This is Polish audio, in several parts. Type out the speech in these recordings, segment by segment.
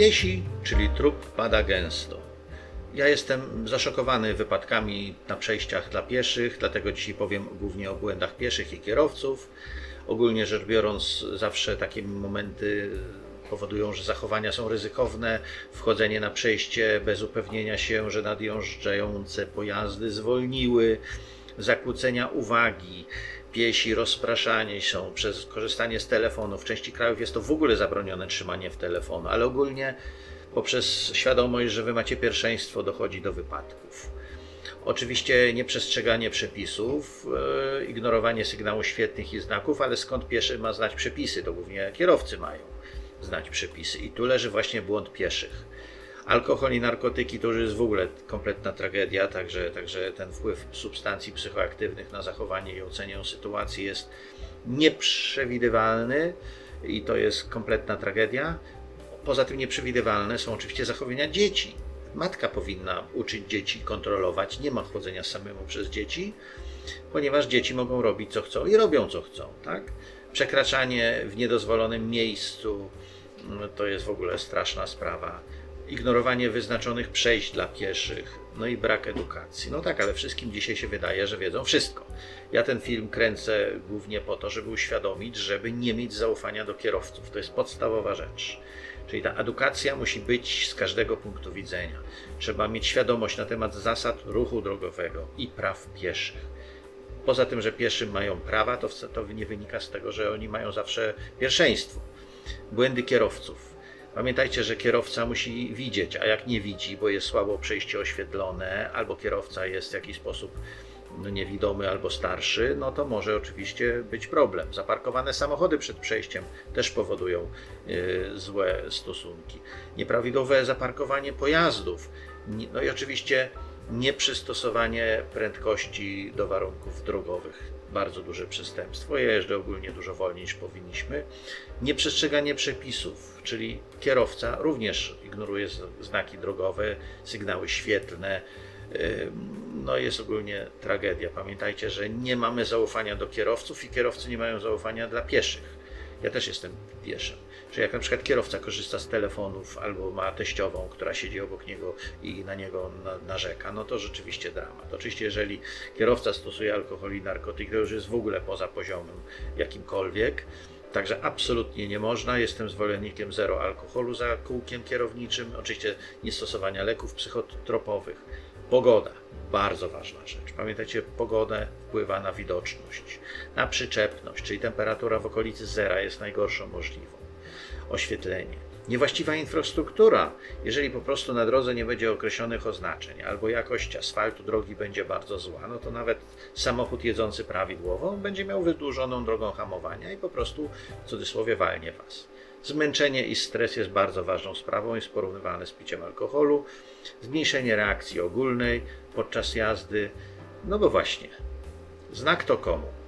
Piesi, czyli trup pada gęsto. Ja jestem zaszokowany wypadkami na przejściach dla pieszych, dlatego dzisiaj powiem głównie o błędach pieszych i kierowców. Ogólnie rzecz biorąc, zawsze takie momenty powodują, że zachowania są ryzykowne. Wchodzenie na przejście bez upewnienia się, że nadjeżdżające pojazdy zwolniły, zakłócenia uwagi, piesi, rozpraszanie się przez korzystanie z telefonu. W części krajów jest to w ogóle zabronione trzymanie w telefonu, ale ogólnie poprzez świadomość, że wy macie pierwszeństwo, dochodzi do wypadków. Oczywiście nieprzestrzeganie przepisów, e, ignorowanie sygnałów świetnych i znaków, ale skąd pieszy ma znać przepisy? To głównie kierowcy mają znać przepisy. I tu leży właśnie błąd pieszych. Alkohol i narkotyki to już jest w ogóle kompletna tragedia, także, także ten wpływ substancji psychoaktywnych na zachowanie i ocenę sytuacji jest nieprzewidywalny i to jest kompletna tragedia. Poza tym nieprzewidywalne są oczywiście zachowania dzieci. Matka powinna uczyć dzieci kontrolować, nie ma chodzenia samemu przez dzieci, ponieważ dzieci mogą robić co chcą i robią co chcą, tak? Przekraczanie w niedozwolonym miejscu no, to jest w ogóle straszna sprawa. Ignorowanie wyznaczonych przejść dla pieszych, no i brak edukacji. No tak, ale wszystkim dzisiaj się wydaje, że wiedzą wszystko. Ja ten film kręcę głównie po to, żeby uświadomić, żeby nie mieć zaufania do kierowców. To jest podstawowa rzecz. Czyli ta edukacja musi być z każdego punktu widzenia. Trzeba mieć świadomość na temat zasad ruchu drogowego i praw pieszych. Poza tym, że piesi mają prawa, to, to nie wynika z tego, że oni mają zawsze pierwszeństwo. Błędy kierowców. Pamiętajcie, że kierowca musi widzieć, a jak nie widzi, bo jest słabo przejście oświetlone, albo kierowca jest w jakiś sposób no, niewidomy albo starszy, no to może oczywiście być problem. Zaparkowane samochody przed przejściem też powodują y, złe stosunki. Nieprawidłowe zaparkowanie pojazdów, no i oczywiście nieprzystosowanie prędkości do warunków drogowych. Bardzo duże przestępstwo. Ja jeżdżę ogólnie dużo wolniej niż powinniśmy. Nieprzestrzeganie przepisów, czyli kierowca również ignoruje znaki drogowe, sygnały świetlne. No jest ogólnie tragedia. Pamiętajcie, że nie mamy zaufania do kierowców i kierowcy nie mają zaufania dla pieszych. Ja też jestem pieszym. Czyli jak na przykład kierowca korzysta z telefonów albo ma teściową, która siedzi obok niego i na niego na, narzeka, no to rzeczywiście dramat. Oczywiście jeżeli kierowca stosuje alkohol i narkotyk, to już jest w ogóle poza poziomem jakimkolwiek. Także absolutnie nie można. Jestem zwolennikiem zero alkoholu za kółkiem kierowniczym. Oczywiście nie stosowania leków psychotropowych. Pogoda. Bardzo ważna rzecz. Pamiętajcie, pogoda wpływa na widoczność, na przyczepność, czyli temperatura w okolicy zera jest najgorszą możliwą. Oświetlenie. Niewłaściwa infrastruktura. Jeżeli po prostu na drodze nie będzie określonych oznaczeń, albo jakość asfaltu drogi będzie bardzo zła, no to nawet samochód jedzący prawidłowo będzie miał wydłużoną drogą hamowania i po prostu w cudzysłowie walnie was. Zmęczenie i stres jest bardzo ważną sprawą, jest porównywalne z piciem alkoholu. Zmniejszenie reakcji ogólnej podczas jazdy. No bo właśnie, znak to komu?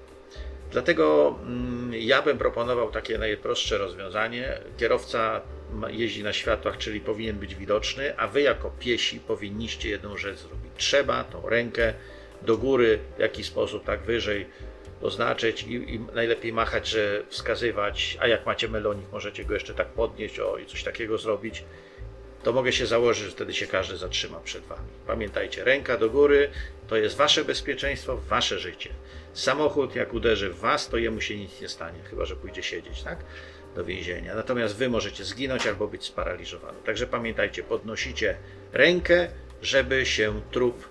Dlatego mm, ja bym proponował takie najprostsze rozwiązanie. Kierowca jeździ na światłach, czyli powinien być widoczny, a wy jako piesi powinniście jedną rzecz zrobić. Trzeba tą rękę do góry w jakiś sposób tak wyżej oznaczyć i, i najlepiej machać, że wskazywać, a jak macie melonik, możecie go jeszcze tak podnieść o, i coś takiego zrobić to mogę się założyć, że wtedy się każdy zatrzyma przed wami. Pamiętajcie, ręka do góry to jest wasze bezpieczeństwo, wasze życie. Samochód, jak uderzy w was, to jemu się nic nie stanie, chyba że pójdzie siedzieć, tak? Do więzienia. Natomiast wy możecie zginąć albo być sparaliżowany. Także pamiętajcie, podnosicie rękę, żeby się trup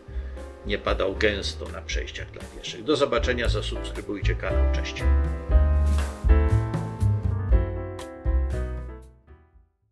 nie padał gęsto na przejściach dla pieszych. Do zobaczenia, zasubskrybujcie kanał. Cześć.